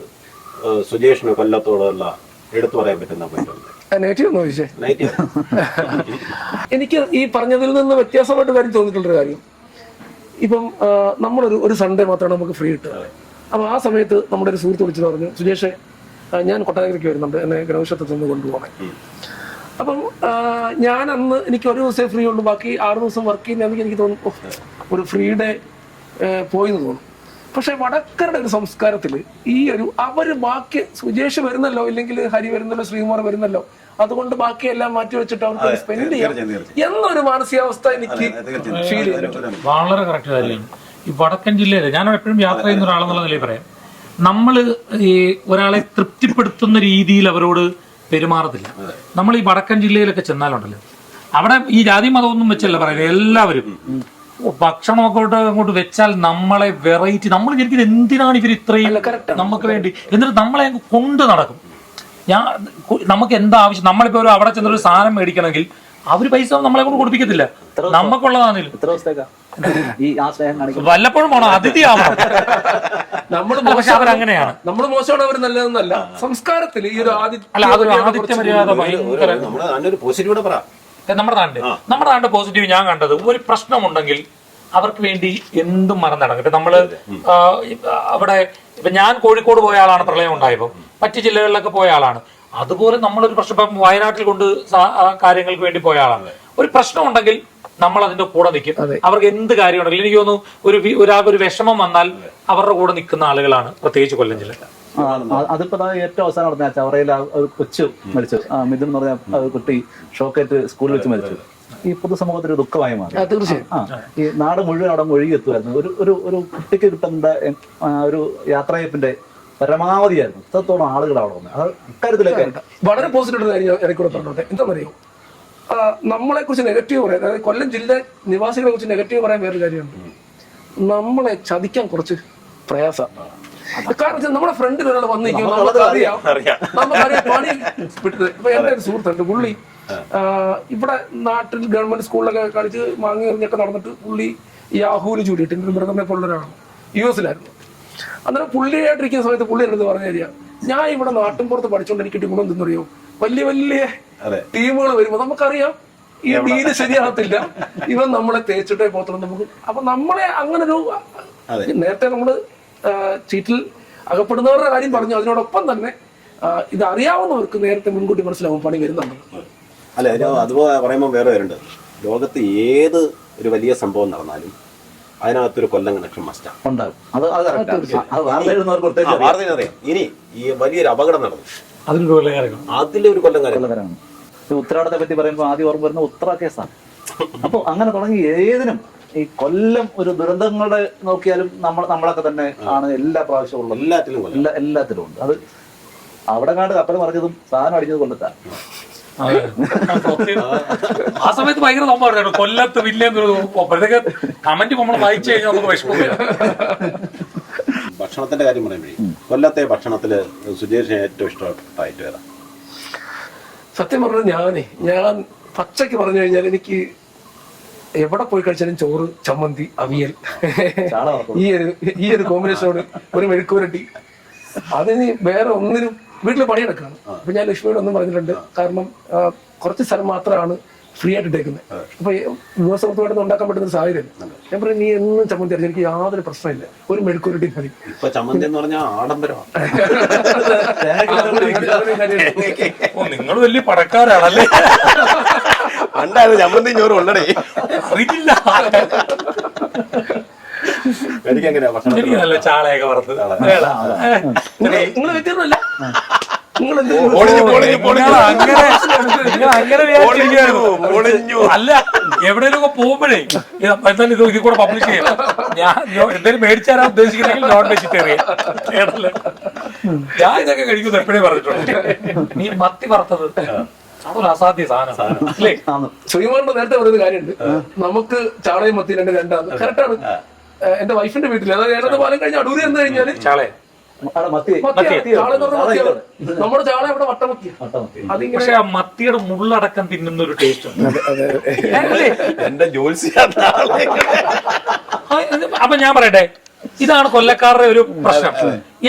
സുജേഷിന് കൊല്ലത്തോടുള്ള എടുത്തു പറയാൻ പറ്റുന്ന പോയിട്ടുണ്ട് എനിക്ക് ഈ പറഞ്ഞതിൽ നിന്ന് വ്യത്യാസമായിട്ട് കാര്യം തോന്നിയിട്ടുള്ളൊരു കാര്യം. ഇപ്പം നമ്മളൊരു ഒരു സൺഡേ മാത്രമാണ് നമുക്ക് ഫ്രീ കിട്ടുക. അപ്പൊ ആ സമയത്ത് നമ്മുടെ ഒരു സുഹൃത്ത് വിളിച്ചു പറഞ്ഞു സുജേഷെ ഞാൻ കൊട്ടാരക്കരയ്ക്ക് വരുന്നുണ്ട് എന്നെ ഗണേശത്വത്തിൽ നിന്ന് കൊണ്ടുപോകണേ. അപ്പം ഞാൻ അന്ന് എനിക്ക് ഒരു ദിവസം ഫ്രീ ഉള്ളൂ. ബാക്കി ആറ് ദിവസം വർക്ക് ചെയ്യുന്നതെങ്കിൽ എനിക്ക് തോന്നും ഒരു ഫ്രീ ഡേ പോയി എന്ന് തോന്നും പക്ഷെ വടക്കരുടെ ഒരു സംസ്കാരത്തിൽ ഈ ഒരു അവർ ബാക്കി സുജേഷ് വരുന്നല്ലോ ഇല്ലെങ്കിൽ ഹരി വരുന്നല്ലോ ശ്രീകുമാർ വരുന്നല്ലോ അതുകൊണ്ട് ബാക്കിയെല്ലാം മാറ്റി വെച്ചിട്ട് അവർക്ക് സ്പെൻഡ് ചെയ്യാം എന്നൊരു മാനസികാവസ്ഥ എനിക്ക് ഫീൽ വളരെ കറക്റ്റ് കാര്യമാണ് ഈ വടക്കൻ ജില്ലയിൽ ഞാൻ എപ്പോഴും യാത്ര ചെയ്യുന്ന ഒരാളെന്നുള്ള നിലയിൽ പറയാം. നമ്മൾ ഈ ഒരാളെ തൃപ്തിപ്പെടുത്തുന്ന രീതിയിൽ അവരോട് പെരുമാറത്തില്ല. നമ്മൾ ഈ വടക്കൻ ജില്ലയിലൊക്കെ ചെന്നാലുണ്ടല്ലോ. അവിടെ ഈ ജാതി മതമൊന്നും വെച്ചല്ല പറയുന്നത് എല്ലാവരും. ഭക്ഷണമൊക്കെ അങ്ങോട്ട് വെച്ചാൽ നമ്മളെ വെറൈറ്റി നമ്മൾ ശരിക്കും എന്തിനാണ് ഇവർ ഇത്രയും നമുക്ക് വേണ്ടി? എന്നിട്ട് നമ്മളെ കൊണ്ട് നടക്കും. ഞാൻ നമുക്ക് എന്താ ആവശ്യം? നമ്മളിപ്പോ ഒരു അവിടെ ചെന്നൊരു സാധനം മേടിക്കണമെങ്കിൽ അവർ പൈസ നമ്മളെ കൊണ്ട് കൊടുപ്പിക്കത്തില്ല. നമുക്കുള്ളതാണെങ്കിലും. വല്ലപ്പോഴും പോണോ അതിഥിയാവണം. നമ്മൾ അവരങ്ങനെയാണ്. നമ്മൾ മോശമാണ് അവർ നല്ലതെന്നല്ല. സംസ്കാരത്തിൽ ഈ ഒരു നമ്മുടെ പറ. നമ്മുടെ നാട്ടിന്റെ പോസിറ്റീവ് ഞാൻ കണ്ടത് ഒരു പ്രശ്നമുണ്ടെങ്കിൽ അവർക്ക് വേണ്ടി എന്തും മറന്നടങ്ങും ഇപ്പൊ നമ്മൾ അവിടെ ഇപ്പൊ ഞാൻ കോഴിക്കോട് പോയ ആളാണ് പ്രളയം ഉണ്ടായപ്പോ. മറ്റു ജില്ലകളിലൊക്കെ പോയ ആളാണ്. അതുപോലെ നമ്മളൊരു പ്രശ്നം ഇപ്പം വയനാട്ടിൽ കൊണ്ട് ആ കാര്യങ്ങൾക്ക് വേണ്ടി പോയ ആളാണ്. ഒരു പ്രശ്നം ഉണ്ടെങ്കിൽ നമ്മൾ അതിന്റെ കൂടെ നിൽക്കും. അവർക്ക് എന്ത് കാര്യം ഉണ്ടെങ്കിലും എനിക്ക് തോന്നുന്നു ഒരു ഒരാൾക്ക് ഒരു വിഷമം വന്നാൽ അവരുടെ കൂടെ നിൽക്കുന്ന ആളുകളാണ് പ്രത്യേകിച്ച് കൊല്ലം ജില്ല. അതിപ്പോ ഏറ്റവും അവസാനം നടന്ന ചവറയിൽ ഒരു കൊച്ചു മരിച്ചു. ആ, മിഥുൻ എന്ന് പറഞ്ഞ കുട്ടി ഷോക്കേറ്റ് സ്കൂളിൽ വെച്ച് മരിച്ചു. ഈ പൊതുസമൂഹത്തിൽ ഒരു ദുഃഖമായി മാറി. ആ, തീർച്ചയായും. ഈ നാട് മുഴുവൻ അവിടെ ഒഴുകിയെത്തുമായിരുന്നു ഒരു ഒരു ഒരു കുട്ടിക്ക് കിട്ടുന്ന ഒരു യാത്രയപ്പിന്റെ പരമാവധിയായിരുന്നു. ഇത്രത്തോളം ആളുകൾ അവിടെ വന്നത് അത് ഇക്കാര്യത്തിലൊക്കെ വളരെ പോസിറ്റീവ് കാര്യം ഇടയ്ക്കൂടെ പറഞ്ഞോട്ടെ. എന്താണെന്നറിയോ നമ്മളെ കുറിച്ച് നെഗറ്റീവ് പറയാൻ അതായത് കൊല്ലം ജില്ല നിവാസികളെ കുറിച്ച് നെഗറ്റീവ് പറയാൻ വേറൊരു കാര്യമുണ്ട്. നമ്മളെ ചതിക്കാൻ കുറച്ച് പ്രയാസ. കാരണം നമ്മുടെ ഫ്രണ്ടിൽ ഒരാൾ വന്നിരിക്കും നമുക്കറിയാം. പണി വിട്ടത് ഇപ്പൊ എന്റെ ഒരു സുഹൃത്തുണ്ട് പുള്ളി. ഇവിടെ നാട്ടിൽ ഗവൺമെന്റ് സ്കൂളിലൊക്കെ കളിച്ച് മാങ്ങി എറിഞ്ഞൊക്കെ നടന്നിട്ട് പുള്ളി യാഹൂൽ ചൂടിയിട്ട് ഒരു മൃഗമെ പോലുള്ള ഒരാളാണ്. യു എസിലായിരുന്നു. അന്നേരം പുള്ളിയായിട്ടിരിക്കുന്ന സമയത്ത് പുള്ളി എന്നത് പറഞ്ഞു തരിക ഞാൻ ഇവിടെ നാട്ടിൻപുറത്ത് പഠിച്ചുകൊണ്ട് എനിക്ക് ഗുണം എന്തെന്നറിയോ വലിയ വലിയ. ടീമുകൾ വരുമ്പോ വരുമ്പോൾ നമുക്കറിയാം ഈ ഡീൽ ശരിയാകത്തില്ല ഇവൻ നമ്മളെ തേച്ചിട്ടേ പോകത്തുള്ളൂ നമുക്ക് അപ്പൊ നമ്മളെ അങ്ങനെ ഒരു. നേരത്തെ നമ്മൾ ചീറ്റിൽ അകപ്പെടുന്നവരുടെ കാര്യം പറഞ്ഞു. അതിനോടൊപ്പം തന്നെ ഇത് അറിയാവുന്നവർക്ക് നേരത്തെ മുൻകൂട്ടി മനസ്സിലാവും പണി വരുന്നുണ്ട്. അല്ല അതുപോലെ പറയുമ്പോൾ വേറെ വരുന്നുണ്ട് ലോകത്ത് ഏത് ഒരു വലിയ സംഭവം നടന്നാലും അതിനകത്തൊരു കൊല്ലം കണക്ഷൻ മസ്റ്റാണ് ഉണ്ടാകും അത് അത് correct ആണ്. അത് വാർത്ത എഴുതുന്നവർക്ക് പ്രത്യേകിച്ച് അറിയാം. വാർത്തയിൽ അറിയാം. ഇനി ഈ വലിയൊരു അപകടം നടന്നു. അതിലൊരു കൊല്ലം കാര്യങ്ങൾ അതിലെ ഒരു കൊല്ലം കാര്യം ഈ പറ്റി പറയുമ്പോൾ ആദ്യം ഓർമ്മ വരുന്ന ഉത്തര കേസാണ്. അപ്പൊ അങ്ങനെ തുടങ്ങി ഏതിനും ഈ കൊല്ലം ഒരു ദുരന്തങ്ങളുടെ നോക്കിയാലും നമ്മൾ നമ്മളൊക്കെ തന്നെ ആണ് എല്ലാ പ്രാവശ്യവും ഉള്ളത്. എല്ലാറ്റിലും കൊല്ലം. എല്ലാ എല്ലാത്തിലും ഉണ്ട്. അത് അവിടെ കാണ്ട് കപ്പൽ മറിഞ്ഞതും സാധനം അടിച്ചത് കൊല്ലത്താണ് ആ സമയത്ത് ഭയങ്കര സംഭവമായിരുന്നു കൊല്ലത്ത് വില്ലെന്നൊരു അപ്പോഴത്തേക്ക് കമന്റ് നമ്മൾ വായിച്ചു കഴിഞ്ഞാൽ നമുക്ക് വിഷമം വരും. ഭക്ഷണത്തിന്റെ കാര്യം പറയുമ്പോഴേ കൊല്ലത്തെ ഭക്ഷണത്തിൽ സുജേഷിന് ഏറ്റവും ഇഷ്ടമായിട്ട് വരാം സത്യം പറഞ്ഞാൽ ഞാനേ ഞാൻ പച്ചയ്ക്ക് പറഞ്ഞു കഴിഞ്ഞാൽ എനിക്ക് എവിടെ പോയി കഴിച്ചാലും ചോറ് ചമ്മന്തി അവിയൽ. ഈ ഒരു ഈ ഒരു കോമ്പിനേഷനോട് ഒരു മെഴുക്കുരട്ടി അതിന് വേറെ ഒന്നിനും വീട്ടിൽ പണിയെടുക്കാണ്. അപ്പൊ ഞാൻ ലക്ഷ്മിയോട് ഒന്നും പറഞ്ഞിട്ടുണ്ട്. കാരണം കുറച്ച് സ്ഥലം മാത്രമാണ് ഫ്രീ ആയിട്ട് ഇട്ടേക്കുന്നത് അപ്പൊ യുവസമത്വമായിട്ട് ഉണ്ടാക്കാൻ പറ്റുന്ന ഒരു സാഹചര്യം ഞാൻ പറയും നീ എന്നും ചമ്മന്തി അറിഞ്ഞു എനിക്ക് യാതൊരു പ്രശ്നമില്ല. ഒരു മെഴുക്കുരുട്ടി മതി. ഇപ്പൊ ചമ്മന്തി എന്ന് പറഞ്ഞാൽ ആഡംബരമാണ്. ഓ നിങ്ങൾ വലിയ പടക്കാരാണല്ലേ പണ്ടായിരുന്നു ചമ്മന്തി ചോറും ഉള്ളടേ അറിയില്ല. എനിക്ക് എങ്ങനെയാ ഭക്ഷണം ചാളയൊക്കെ വറുത്ത്. നിങ്ങൾ വ്യത്യാസമല്ല അല്ല എവിടെയൊക്കെ പോകുമ്പോഴേ ഇത് ഇതിൽ കൂടെ പബ്ലിഷ് ചെയ്യാം. ഞാൻ എന്തെങ്കിലും മേടിച്ചാലാ ഉദ്ദേശിക്കുന്നെങ്കിൽ നോൺ വെജിറ്റേറിയൻ ഞാൻ ഇതൊക്കെ കഴിക്കുന്നു എപ്പോഴേ പറഞ്ഞിട്ടുണ്ട്. നീ മത്തി വറുത്തത്. അതൊരു അസാധ്യ സാധനം. അല്ലേ? ആന്ന്. ശ്രീമാറിന്റെ നേരത്തെ പറയുന്ന കാര്യമുണ്ട്. നമുക്ക് ചാളയും മത്തി രണ്ട് രണ്ടാണ്. കറക്റ്റാണ് എന്റെ വൈഫിന്റെ വീട്ടിൽ അതായത് ഏഴത്തെ പാലം കഴിഞ്ഞ അടൂരി എന്ന് കഴിഞ്ഞാൽ ചാളെ നമ്മുടെ ചാള ഇവിടെ വട്ടമത്തിയ മട്ട മത്തി. അതിങ്ങനെ പക്ഷെ ആ മത്തിയുടെ മുള്ളടക്കം തിന്നുന്ന ഒരു ടേസ്റ്റ് ഉണ്ട്? എന്റെ അപ്പൊ ഞാൻ പറയട്ടെ ഇതാണ് കൊല്ലക്കാരുടെ ഒരു പ്രശ്നം.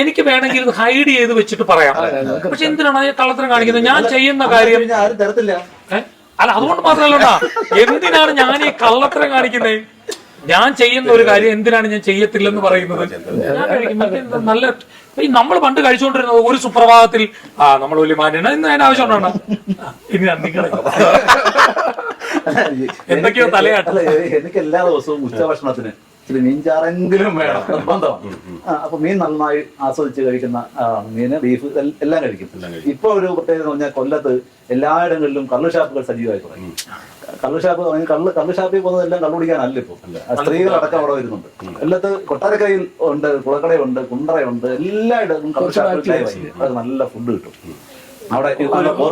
എനിക്ക് വേണമെങ്കിൽ ഇത് ഹൈഡ് ചെയ്ത് വെച്ചിട്ട് പറയാം. പക്ഷെ എന്തിനാണ് കള്ളത്തരം കാണിക്കുന്നത്? ഞാൻ ചെയ്യുന്ന കാര്യം കഴിഞ്ഞാൽ ആരും തരത്തില്ല. അല്ല അതുകൊണ്ട് മാത്രമല്ല എന്തിനാണ് ഞാൻ ഈ കള്ളത്തരം കാണിക്കുന്നത് ഞാൻ ചെയ്യുന്ന ഒരു കാര്യം എന്തിനാണ് ഞാൻ ചെയ്യത്തില്ലെന്ന് പറയുന്നത്? നല്ല ഈ നമ്മൾ പണ്ട് കഴിച്ചുകൊണ്ടിരുന്നത് ഒരു സുപ്രഭാതത്തിൽ ആ നമ്മൾ വലിയ മാന്യണ ഇന്ന് അതിന്റെ ആവശ്യം ഉണ്ടോ ഇനി നിങ്ങളെ എന്തൊക്കെയോ തലയാട്ടല്ലേ എനിക്ക് എല്ലാ ദിവസവും ഉച്ചഭക്ഷണത്തിന് ഇച്ചിരി മീൻചാറെങ്കിലും വേണം. നിർബന്ധമാണ് അപ്പൊ മീൻ നന്നായി ആസ്വദിച്ച് കഴിക്കുന്ന മീന് ബീഫ് എല്ലാം കഴിക്കും. ഇപ്പൊ ഒരു പ്രത്യേകത എന്ന് പറഞ്ഞാൽ കൊല്ലത്ത് എല്ലായിടങ്ങളിലും കള്ളു ഷാപ്പുകൾ സജീവമായി തുടങ്ങി. കള്ളു ഷാപ്പ് തുടങ്ങി കള്ള് കള്ളു ഷാപ്പിൽ പോകുന്നത് എല്ലാം കള്ളു കുടിക്കാനല്ല ഇപ്പൊ. സ്ത്രീകളടക്കം അവിടെ വരുന്നുണ്ട്. കൊല്ലത്ത് കൊട്ടാരക്കരയിൽ ഉണ്ട് കുളക്കടയുണ്ട് കുണ്ടറയുണ്ട് എല്ലായിടത്തും കള്ളു ഷാപ്പുകളിലായി അത് നല്ല ഫുഡ് കിട്ടും. അവിടെ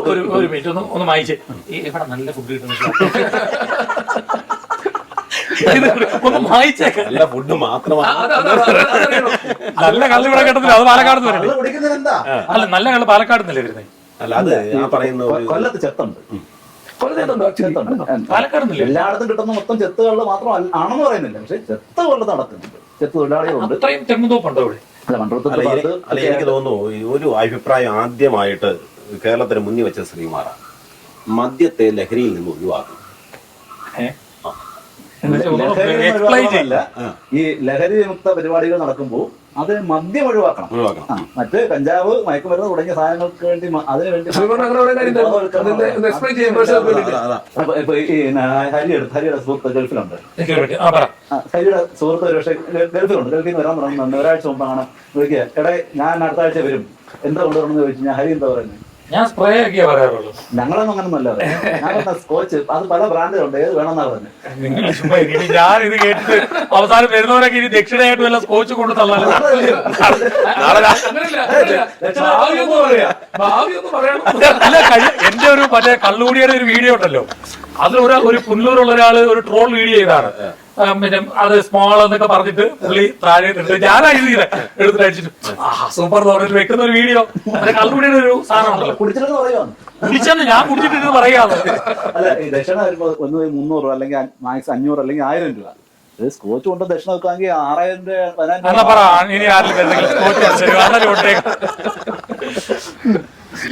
ഒരു- മിനിറ്റ് ഒന്ന് ഒന്ന് വായിച്ച് ഇവിടെ നല്ല ഫുഡ് കിട്ടുന്ന. ഒന്ന് വായിച്ചേക്കാം നല്ല ഫുഡ് മാത്രമാണ്. നല്ല കള്ള് ഇവിടെ കേട്ടത്തില്ല അത് പാലക്കാട് കുടിക്കുന്നത് എന്താ? അല്ല നല്ല കള്ള് പാലക്കാട് നിന്നല്ലേ വരുന്നേ? അല്ല അത് ഞാൻ പറയുന്ന ഒരു കൊല്ലത്ത് ചെത്തുണ്ട്. actually? ചെത്തുണ്ട്. പാലക്കാട് നിന്നല്ലേ? എല്ലായിടത്തും കിട്ടുന്ന മൊത്തം ചെത്ത് കള്ള് മാത്രം അല്ല- ആണെന്ന് പറയുന്നില്ല. പക്ഷെ ചെത്ത് കൊല്ലത്ത് നടക്കുന്നുണ്ട്. ചെത്ത് തൊഴിലാളികളുണ്ട് അത്രയും തെങ്ങുതോപ്പുണ്ടോ ഇവിടെ അല്ല മണ്ഡലത്തിൽ അല്ല എനിക്ക് അല്ല എനിക്ക് തോന്നുന്നു ഈ ഒരു അഭിപ്രായം ആദ്യമായിട്ട് കേരളത്തിന് മുന്നിൽ വെച്ച ശ്രീമാറ മദ്യത്തെ ലഹരിയിൽ നിന്ന് ഒഴിവാക്കും ഏ? ആ. ലഹരി എക്സ്പ്ലെയിൻ ചെയ്യില്ല ഒഴിവാക്കാനല്ല ഈ ലഹരി വിമുക്ത പരിപാടികൾ നടക്കുമ്പോൾ അത് മദ്യം ഒഴിവാക്കണം. മറ്റ് കഞ്ചാവ് മയക്കുമരുന്ന് തുടങ്ങിയ സാധനങ്ങൾക്ക് വേണ്ടി അതിന് വേണ്ടി ശ്രീമോഹൻ അങ്ങനെ പറയുന്ന കാര്യം എന്താ? അതിന്റെ ഒന്ന് explain ചെയ്യാൻ പ്രേക്ഷകർക്ക് വേണ്ടിയിട്ട്. അതാ, അതാ. അപ്പൊ ഇപ്പൊ ഈ ന- ഹരി എടുത്ത് ഹരിയുടെ സുഹൃത്ത് ഗൾഫിലുണ്ട്. ഹരിയുടെ സുഹൃത്ത് ഒരു പക്ഷേ ഗൾഫിലുണ്ട്. ഗൾഫിൽ നിന്ന് വരാൻ തുടങ്ങുന്നുണ്ട്. ഒരാഴ്ച മുമ്പാണ് വിളിക്കുക. എടേ ഞാൻ അടുത്ത ആഴ്ച വരും. എന്താ കൊണ്ടുവരണമെന്ന് ചോദിച്ചു ഞാൻ ഹരി എന്താ പറയുന്നത്? ഞാൻ സ്പ്രേ ഒക്കെയാ പറയാറുള്ളൂ. ഞങ്ങളൊന്നും അങ്ങനൊന്നുമല്ല. ഞാൻ പറഞ്ഞ സ്കോച്ച് അത് പല ബ്രാൻഡിലുണ്ട് ഏത് വേണമെന്നാ പറഞ്ഞത് നിങ്ങൾ ചുമ്മാ ഇരി. ഇനി ഞാൻ ഇത് കേട്ടിട്ട് അവസാനം വരുന്നവരൊക്കെ ഇനി ദക്ഷിണയായിട്ട് വല്ല സ്കോച്ച് കൊണ്ട് തള്ളാലും. അല്ല. കഴി- എന്റെ ഒരു മറ്റേ കള്ളുകൂടിയുടെ ഒരു വീഡിയോ ഉണ്ടല്ലോ. അതിൽ ഒരു ഒരു പുല്ലൂരുള്ള ഒരാൾ ഒരു ട്രോൾ വീഡിയോ ചെയ്താണ്. പിന്നെ അത് സ്മോൾ എന്നൊക്കെ പറഞ്ഞിട്ട് പുള്ളി താഴെ ഇട്ടിട്ട് ഞാനാ ഇത് എടുത്തിട്ട് അടിച്ചിട്ട്. ആ സൂപ്പർ എന്ന് പറഞ്ഞിട്ട് വെക്കുന്ന ഒരു വീഡിയോ കള്ളുപിടിയുടെ ഒരു സാധനം ഉണ്ടല്ലോ. കുടിച്ചിട്ടെന്ന് പറയുവാണ് കുടിച്ചെന്ന് ഞാൻ കുടിച്ചിട്ട് പറയാതെ അല്ല ദക്ഷിണ ഒന്ന് മുന്നൂറ് രൂപ അല്ലെങ്കിൽ മാക്സ് അഞ്ഞൂറ് അല്ലെങ്കിൽ ആയിരം രൂപ. സ്കോച്ച് കൊണ്ട് ദക്ഷിണ വെക്കാമെങ്കിൽ ആറായിരം രൂപ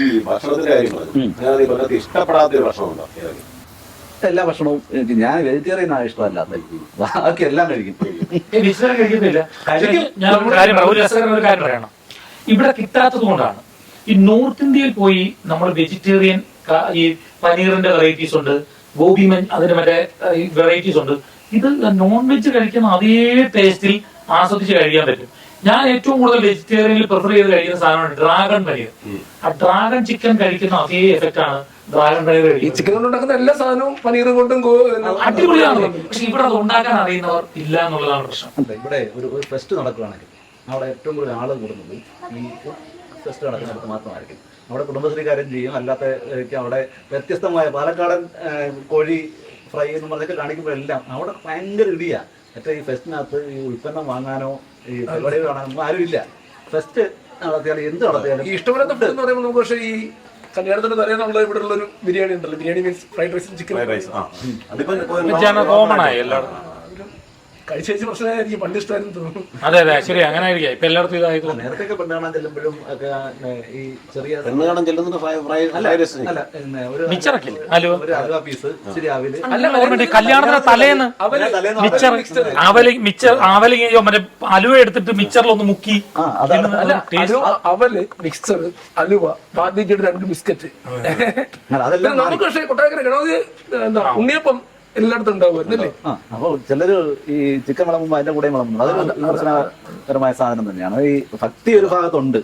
ഈ ഭക്ഷണത്തിന്റെ കാര്യങ്ങൾ ഞാൻ ഈ കൊല്ലത്ത് ഇഷ്ടപ്പെടാത്ത ഒരു ഭക്ഷണമുണ്ടോ? എല്ലാ ഭക്ഷണവും എനിക്ക് ഞാൻ വെജിറ്റേറിയൻ ആണ് ഇഷ്ടമല്ലാത്ത ബാക്കി എല്ലാം കഴിക്കും. ഇവിടെ കിട്ടാത്തത് കൊണ്ടാണ്. ഈ നോർത്ത് ഇന്ത്യയിൽ പോയി നമ്മൾ വെജിറ്റേറിയൻ ഈ പനീറിന്റെ വെറൈറ്റീസ് ഉണ്ട്. ഗോപി മൻ അതിന്റെ മറ്റേ വെറൈറ്റീസ് ഉണ്ട്. ഇത് നോൺ വെജ് കഴിക്കുന്ന അതേ ടേസ്റ്റിൽ ആസ്വദിച്ച് കഴിക്കാൻ പറ്റും. ഞാൻ ഏറ്റവും കൂടുതൽ വെജിറ്റേറിയനിൽ പ്രിഫർ ചെയ്ത് കഴിക്കുന്ന സാധനമാണ് ഡ്രാഗൺ പനീർ ആ ഡ്രാഗൺ ചിക്കൻ കഴിക്കുന്ന അതേ എഫക്റ്റ് ആണ് ഈ ചിക്കൻ കൊണ്ട് ഉണ്ടാക്കുന്ന എല്ലാ സാധനവും പനീറും കൊണ്ടും അടിപൊളിയാണ് പക്ഷെ ഇവിടെ അത് ഉണ്ടാക്കാൻ അറിയുന്നവർ ഇല്ല എന്നുള്ളതാണ് പ്രശ്നം. ഇവിടെ ഒരു ഒരു ഫെസ്റ്റ് നടക്കുകയാണെങ്കിൽ അവിടെ ഏറ്റവും കൂടുതൽ ആൾ കൂടുന്നത് ഈ ഫെസ്റ്റ് നടക്കുന്നിടത്ത് മാത്രമായിരിക്കും. അവിടെ കുടുംബശ്രീക്കാരും ചെയ്യും. അല്ലാത്ത അവിടെ വ്യത്യസ്തമായ പാലക്കാടൻ കോഴി ഫ്രൈ എന്ന് പറഞ്ഞൊക്കെ കാണിക്കുമ്പോഴെല്ലാം അവിടെ ഭയങ്കര ഇടിയാ. മറ്റേ ഈ ഫെസ്റ്റിനകത്ത് ഈ ഉൽപ്പന്നം വാങ്ങാനോ ഈ പരിപാടികൾ കാണാനോ ആരും ഇല്ല ഫെസ്റ്റ് നടത്തിയാലും എന്ത് നടത്തിയാലും ഇഷ്ടപ്പെടുന്ന ഇഷ്ടമില്ലാത്ത ഫുഡ് എന്ന് പറയുമ്പോൾ നമുക്ക് പക്ഷേ ഈ കല്യാണത്തിന് തലേന്നുള്ള ഇവിടെ ഉള്ള ഒരു ബിരിയാണി ഉണ്ടല്ലോ ബിരിയാണി മീൻസ് ഫ്രൈഡ് റൈസും ചിക്കൻ ഫ്രൈഡ് റൈസ് ആ അതിപ്പോ ഇപ്പോ കോമൺ ആയി എല്ലായിടത്തും കഴിച്ച കഴിച്ച പ്രശ്നമായിരിക്കും പണ്ട് ഇഷ്ടമായിരുന്നു തോന്നുന്നു. അതെ അതെ ശരി അങ്ങനെ ആയിരിക്കാം ഇപ്പൊ എല്ലായിടത്തും നേരത്തെ പെണ്ണ് കാണാൻ ചെല്ലുമ്പോഴും ഒക്കെ ഈ ചെറിയ പെണ്ണ് കാണാൻ ചെല്ലുന്നത് ഫ്രൈ ഫ്രൈ ഫ്രൈഡ് റൈസ് അല്ല പിന്നെ ഒരു മിച്ചറക്കില്ലേ ഹലോ? ഒരു അലുവ പീസ് ഇച്ചിരി അല്ല ഓർമ്മ കല്യാണത്തിന് തലേന്ന് അവർ മിച്ചർ ആവലി മിച്ചർ ആവലി മറ്റേ അലുവ എടുത്തിട്ട് മിച്ചറിൽ ഒന്ന് മുക്കി. ആ അതാണ്. അല്ല അലു- അവൽ മിക്സർ അലുവ പാത്തിച്ചിട്ട് രണ്ട് ബിസ്ക്കറ്റ്. അല്ല, അതെല്ലാം മാറി. നമുക്ക് പക്ഷേ കൊട്ടാക്കര എന്താ ഉണ്ണിയപ്പം എല്ലായിടത്തും ഉണ്ടാവുമായിരുന്നല്ലേ? ആ അപ്പൊ ചിലര് ഈ ചിക്കൻ വിളമ്പുമ്പോ അതിന്റെ കൂടെ വിളമ്പുന്നു അതൊരു വിമർശനപരമായ സാധനം തന്നെയാണ്. ഈ ഭക്തി ഒരു ഭാഗത്തുണ്ട്.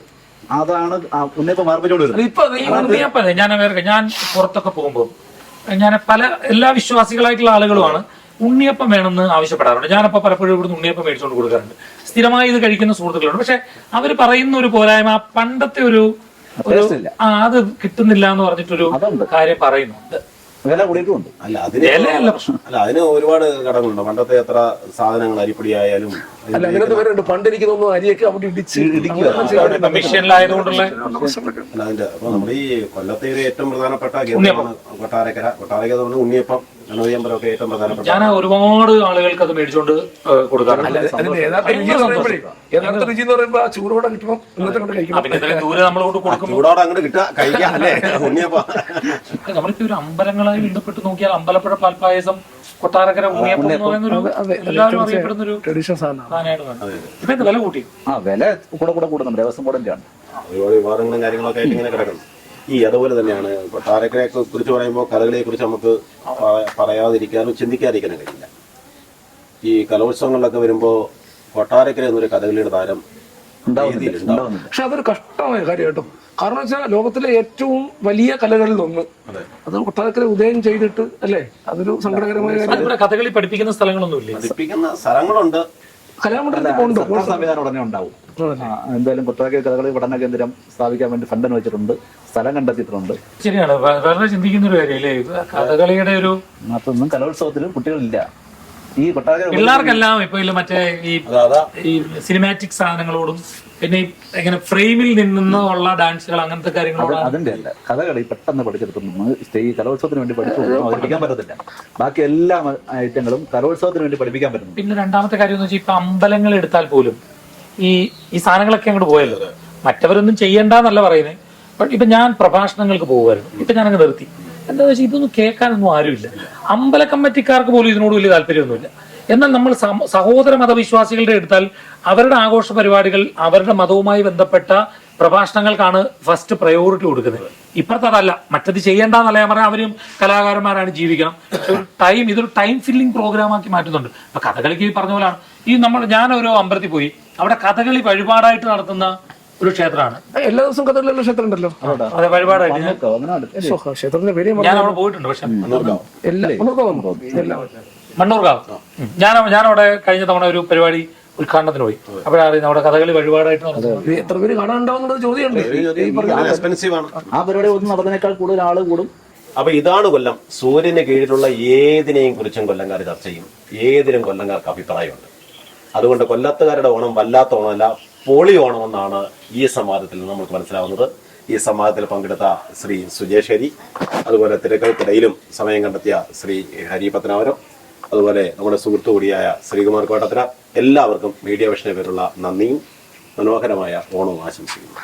അതാണ് ഉണ്ണിയപ്പം മാർപ്പിച്ചോണ്ട് വരുന്നത്. ഇപ്പൊ ഉണ്ണിയപ്പല്ലേ ഞാൻ അമേരിക്ക ഞാൻ പുറത്തൊക്കെ പോകുമ്പോൾ ഞാൻ പല എല്ലാ വിശ്വാസികളായിട്ടുള്ള ആളുകളുമാണ് ഉണ്ണിയപ്പം വേണമെന്ന് ആവശ്യപ്പെടാറുണ്ട്. ഞാനപ്പോ പലപ്പോഴും ഇവിടുന്ന് ഉണ്ണിയപ്പം മേടിച്ചുകൊണ്ട് കൊടുക്കാറുണ്ട്. സ്ഥിരമായി ഇത് കഴിക്കുന്ന സുഹൃത്തുക്കളുണ്ട്. പക്ഷെ അവർ പറയുന്ന ഒരു പോരായ്മ പണ്ടത്തെ ഒരു ആ അത് കിട്ടുന്നില്ല എന്ന് പറഞ്ഞിട്ടൊരു. കാര്യം പറയുന്നുണ്ട്. വില കൂടിയിട്ടുമുണ്ട് അല്ല അതിന് വിലയല്ല അല്ല അതിന് ഒരുപാട് ഘടകങ്ങളുണ്ട് പണ്ടത്തെ എത്ര സാധനങ്ങൾ അരിപ്പൊടി ആയാലും അല്ല അങ്ങനത്തെ പേരുണ്ട്. പണ്ട് എനിക്ക് തോന്നുന്നു അരിയൊക്കെ അവിടെ ഇടിച്ച് ഇടിക്കുക. അല്ല അതിന്റെ അപ്പൊ നമ്മുടെ ഈ കൊല്ലത്തെ ഒരു ഏറ്റവും പ്രധാനപ്പെട്ട കേന്ദ്രമാണ് കൊട്ടാരക്കര. കൊട്ടാരക്കര എന്ന് പറഞ്ഞാൽ ഉണ്ണിയപ്പം. ഗണപതിയമ്പലമൊക്കെ ഏറ്റവും പ്രധാനപ്പെട്ട ഞാൻ ഒരുപാട് ആളുകൾക്ക് അത് മേടിച്ചോണ്ട് കൊടുക്കാറുണ്ട്. അതിന്റെ യഥാർത്ഥ രുചി എന്ന് പറയുമ്പോഴേ യഥാർത്ഥ രുചി എന്ന് പറയുമ്പോ ആ ചൂടോടെ കിട്ടണം ഇന്നത്തെ കൊണ്ട് ആ, കഴിക്കണം പിന്നെ ഇത്രയും ദൂരെ നമ്മളോട് കൊണ്ട് കൊടുക്കുമ്പോൾ ചൂടോടെ അങ്ങോട്ട് കിട്ടുക കഴിക്കാം അല്ലേ? ഉണ്ണിയപ്പം. നമ്മളിപ്പോ ഒരു അമ്പലങ്ങളായി ബന്ധപ്പെട്ട് നോക്കിയാൽ അമ്പലപ്പുഴ പാൽപ്പായസം കൊട്ടാരക്കര ഉണ്ണിയപ്പം എന്ന് എല്ലാവരും അറിയപ്പെടുന്ന ഒരു ട്രഡീഷണൽ സാധനമാണ്. ഇപ്പൊ വില കൂട്ടി? ആ വില കൂടെ കൂടെ കൂടുന്നുണ്ട് ദേവസ്വം ബോർഡിന്റെ ആണ് ഒരുപാട് വിവാദങ്ങളും കാര്യങ്ങളൊക്കെ ആയിട്ട് ഇങ്ങനെ കിടക്കുന്നു. ഈ അതുപോലെ തന്നെയാണ്. താരക്കനെ കുറിച്ച് പറയുമ്പോൾ കലകളെ കുറിച്ച് നമുക്ക് പറയാതിരിക്കാനും ചിന്തിക്കാതിരിക്കാനും കഴിയില്ല. ഈ കലോത്സവങ്ങളിലൊക്കെ വരുമ്പോൾ കൊട്ടാരക്കര എന്നൊരു കഥകളിയുടെ താരം പക്ഷെ അതൊരു കഷ്ടമായ കാര്യം കേട്ടോ കാരണം വെച്ചാൽ ലോകത്തിലെ ഏറ്റവും വലിയ കലകളിൽ ഒന്ന്. അത്. കൊട്ടാരക്കര ഉദയം ചെയ്തിട്ട് അല്ലേ? അതൊരു സങ്കടകരമായ കഥകളി പഠിപ്പിക്കുന്ന സ്ഥലങ്ങളൊന്നും ഇല്ല പഠിപ്പിക്കുന്ന സ്ഥലങ്ങളുണ്ട്. സംവിധാനം ഉടനെ ഉണ്ടാവും. എന്തായാലും കുട്ടനാട്ടിൽ കഥകളി പഠന കേന്ദ്രം സ്ഥാപിക്കാൻ വേണ്ടി ഫണ്ട് അനുവദിച്ചിട്ടുണ്ട് സ്ഥലം കണ്ടെത്തിയിട്ടുണ്ട്. ശരിയാണ്. വേ- വേറെ ചിന്തിക്കുന്ന ഒരു കാര്യമല്ലേ? കഥകളിയുടെ ഒരു മറ്റൊന്നും കലോത്സവത്തിലും കുട്ടികളില്ല. ഈ കൊട്ടാരക്കര പിള്ളേർക്കെല്ലാം ഇപ്പൊ മറ്റേ ഈ ഈ സിനിമാറ്റിക് സാധനങ്ങളോടും പിന്നെ ഈ എങ്ങനെ ഫ്രെയിമിൽ നിന്നുള്ള ഡാൻസുകൾ അങ്ങനത്തെ കാര്യങ്ങളോട് അതിന്റെ അല്ല. കഥകളി പെട്ടെന്ന് പഠിച്ചെടുക്കുന്നു സ്റ്റേജ് കലോത്സവത്തിന് വേണ്ടി പഠിച്ചു പഠിക്കാൻ പറ്റത്തില്ല. ബാക്കി എല്ലാ ഐറ്റങ്ങളും കലോത്സവത്തിന് വേണ്ടി പഠിപ്പിക്കാൻ പറ്റും പിന്നെ രണ്ടാമത്തെ കാര്യം എന്ന് വെച്ചാൽ ഇപ്പൊ അമ്പലങ്ങൾ എടുത്താൽ പോലും ഈ ഈ സാധനങ്ങളൊക്കെ അങ്ങോട്ട് പോയല്ലോ. മറ്റവരൊന്നും ചെയ്യണ്ടെന്നല്ല പറയുന്നത് ഇപ്പൊ ഞാൻ പ്രഭാഷണങ്ങൾക്ക് പോകുമായിരുന്നു ഇപ്പൊ ഞാനങ്ങ് നിർത്തി. എന്താ വെച്ചാൽ ഇതൊന്നും കേൾക്കാനൊന്നും ആരുമില്ല. അമ്പല കമ്മിറ്റിക്കാർക്ക് പോലും ഇതിനോട് വലിയ താല്പര്യമൊന്നുമില്ല. എന്നാൽ നമ്മൾ സഹോദര മതവിശ്വാസികളുടെ എടുത്താൽ അവരുടെ ആഘോഷ പരിപാടികൾ അവരുടെ മതവുമായി ബന്ധപ്പെട്ട പ്രഭാഷണങ്ങൾക്കാണ് ഫസ്റ്റ് പ്രയോറിറ്റി കൊടുക്കുന്നത്. ഇപ്പുറത്തെ അതല്ല. മറ്റത് ചെയ്യേണ്ടെന്നല്ല ഞാൻ പറഞ്ഞാൽ അവരും കലാകാരന്മാരാണ് ജീവിക്കണം. ടൈം ഇതൊരു ടൈം ഫില്ലിംഗ് പ്രോഗ്രാം ആക്കി മാറ്റുന്നുണ്ട്. അപ്പൊ കഥകളിക്ക് പറഞ്ഞ പോലെയാണ് ഈ നമ്മൾ ഞാൻ ഓരോ അമ്പലത്തിൽ പോയി. അവിടെ കഥകളി വഴിപാടായിട്ട് നടത്തുന്ന ഒരു ക്ഷേത്രമാണ്. എല്ലാ ദിവസവും കഥകളിലുള്ള ക്ഷേത്രം ഉണ്ടല്ലോ അതെ വഴിപാടായിട്ട് ഞാൻ- ക്ഷേത്രത്തിന്റെ പേര് ഞാൻ ഞാൻ അവിടെ പോയിട്ടുണ്ട് പക്ഷെ. മണ്ണൂർക്കാവ്. എല്ലാ എല്ലാം മണ്ണൂർക്കാവ് ഞാൻ ഞാൻ അവിടെ കഴിഞ്ഞ തവണ ഒരു പരിപാടി ഉദ്ഘാടനത്തിന് പോയി. അപ്പോഴാണ് നമ്മുടെ കഥകളി വഴിപാടായിട്ട് നടത്തുന്നത് ഇത് എത്ര പേര് കാണാനുണ്ടാവുന്നത് ചോദ്യമുണ്ട്. എക്സ്പെൻസീവ് ആണ്. ആ പരിപാടി ഒന്നും നടന്നതിനേക്കാൾ കൂടുതൽ ആൾ കൂടും. അപ്പൊ ഇതാണ് കൊല്ലം. സൂര്യന് കീഴിലുള്ള ഏതിനെയും കുറിച്ചും കൊല്ലംകാർ ചർച്ച ചെയ്യും. ഏതിനും കൊല്ലംകാർക്ക് അഭിപ്രായമുണ്ട്. അതുകൊണ്ട് കൊല്ലത്തുകാരുടെ ഓണം വല്ലാത്ത ഓണമല്ല പോളി ഓണം ഈ സംവാദത്തിൽ നിന്ന് നമുക്ക് മനസ്സിലാവുന്നത്. ഈ സംവാദത്തിൽ പങ്കെടുത്ത ശ്രീ സുജേശ്വരി അതുപോലെ തിരക്കൾക്കിടയിലും സമയം കണ്ടെത്തിയ ശ്രീ ഹരി പത്തനാപുരം അതുപോലെ നമ്മുടെ സുഹൃത്തു കൂടിയായ ശ്രീകുമാർ കോട്ടത്തിന എല്ലാവർക്കും മീഡിയ വിഷയ പേരുള്ള നന്ദിയും മനോഹരമായ ഓണവും ആശംസിക്കുന്നു.